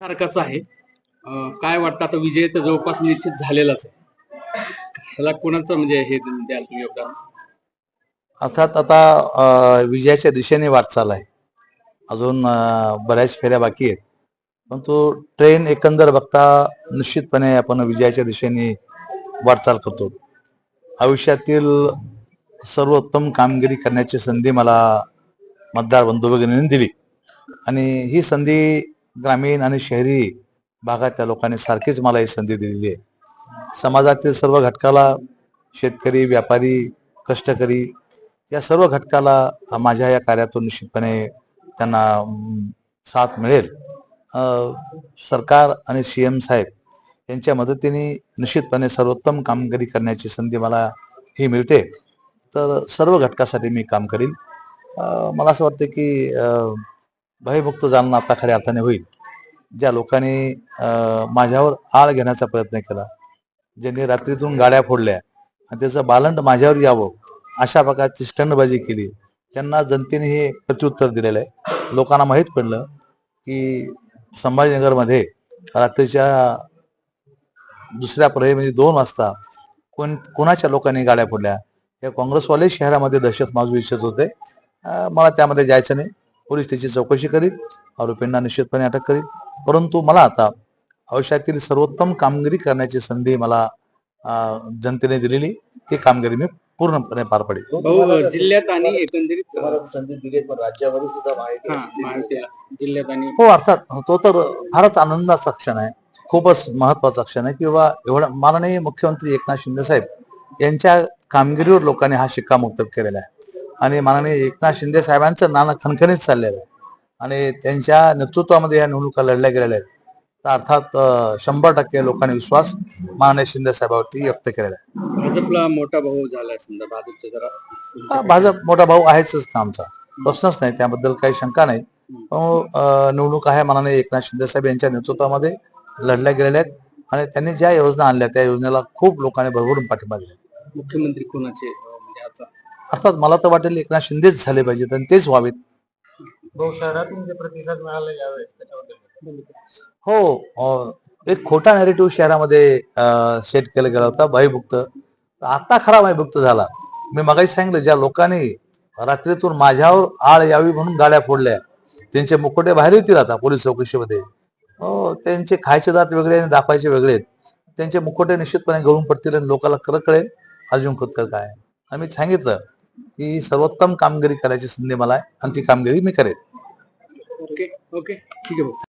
सारखाच आहे. काय वाटतं आता विजय तर जवळपास निश्चित झालेलाच आहे. ह्याला कोणाचं म्हणजे हे द्याल तुम्ही योगदान? अर्थात आता विजयाच्या दिशेने वाटचाल आहे अजून बऱ्याच फेऱ्या बाकी आहेत. परंतु ट्रेन एकंदर बघता निश्चितपणे आपण विजयाच्या दिशेने वाटचाल करतो. आयुष्यातील सर्वोत्तम कामगिरी करण्याची संधी मला मतदार बंधू भगिनीने दिली. आणि ही संधी ग्रामीण आणि शहरी भागातल्या लोकांनी सारखीच मला ही संधी दिलेली आहे. समाजातील सर्व घटकाला शेतकरी व्यापारी कष्टकरी या सर्व घटकाला माझ्या या कार्यातून निश्चितपणे त्यांना साथ मिळेल. सरकार आणि सी एम साहेब यांच्या मदतीने निश्चितपणे सर्वोत्तम कामगिरी करण्याची संधी मला ही मिळते. तर सर्व घटकासाठी मी काम करीन. मला असं वाटतं की भयमुक्त जालना आता खऱ्या अर्थाने होईल. ज्या लोकांनी माझ्यावर आळ घेण्याचा प्रयत्न केला ज्यांनी रात्रीतून गाड्या फोडल्या आणि त्याचं बालंड माझ्यावर यावं अशा प्रकारची स्टंडबाजी केली त्यांना जनतेने हे प्रत्युत्तर दिलेलं आहे. लोकांना माहीत पडलं की संभाजीनगरमध्ये रात्रीच्या दुसऱ्या प्रहरी म्हणजे दोन वाजता कोण कोणाच्या लोकांनी गाड्या फोडल्या? या काँग्रेसवाले शहरामध्ये दहशत माजू इच्छित होते मला त्यामध्ये जायचं नाही. पोलीस त्याची चौकशी करील आरोपींना निश्चितपणे अटक करील परंतु मला आता आयुष्यातील सर्वोत्तम कामगिरी करण्याची संधी मला जनतेने दिलेली ती कामगिरी मी पूर्णपणे पार पडेल. भाऊ जिल्ह्यात आणि एकंदरीत संधी दिली पण राज्यामध्ये सुद्धा माहिती हा, जिल्ह्यात आणि हो अर्थात तो तर फारच आनंदाचा क्षण आहे. खूपच महत्त्वाचा क्षण आहे. की बाबा एवढा माननीय मुख्यमंत्री एकनाथ शिंदे साहेब यांच्या कामगिरीवर लोकांनी हा शिक्कामोर्तब केलेला आहे. आणि माननीय एकनाथ शिंदे साहेबांचं नाणं खणखणीत चाललेलं आहे. आणि त्यांच्या नेतृत्वामध्ये या निवडणुका लढल्या गेलेल्या आहेत. तर अर्थात शंभर टक्के लोकांनी विश्वास माननीय शिंदे साहेबांवरती व्यक्त केलेला आहे. भाजपला मोठा भाऊ हा, भाजप मोठा भाऊ आहेच ना आमचा. प्रश्नच नाही त्याबद्दल काही शंका नाही. निवडणूक आहे माननीय एकनाथ शिंदे साहेब यांच्या नेतृत्वामध्ये लढल्या गेलेल्या आहेत. आणि त्यांनी ज्या योजना आणल्या त्या योजनेला खूप लोकांनी भरभरून पाठिंबा दिला मुख्यमंत्री कोणाचे म्हणजे आता? अर्थात मला तर वाटेल एकनाथ शिंदेच झाले पाहिजेत आणि तेच व्हावेत. भाऊ शहरातून जे प्रतिसाद मिळाला यावेळेस त्याच्याबद्दल. हो एक खोटा नॅरेटिव्ह शहरामध्ये सेट केला गेला होता भयमुक्त आता खरा भयमुक्त झाला. मी मगाशी सांगितलं ज्या लोकांनी रात्रीतून माझ्यावर आळ यावी म्हणून गाड्या फोडल्या त्यांचे मुकोटे बाहेर येतील आता पोलीस चौकशीमध्ये. हो त्यांचे खायचे दात वेगळे आणि दाखवायचे वेगळे आहेत. त्यांचे मुकोटे निश्चितपणे गळून पडतील आणि लोकांना खरं कळेल अर्जुन खोतकर काय आहे. आणि मी सांगितलं की सर्वोत्तम कामगिरी करायची संधी मला आहे आणि ती कामगिरी मी करेन. ओके ओके ठीक आहे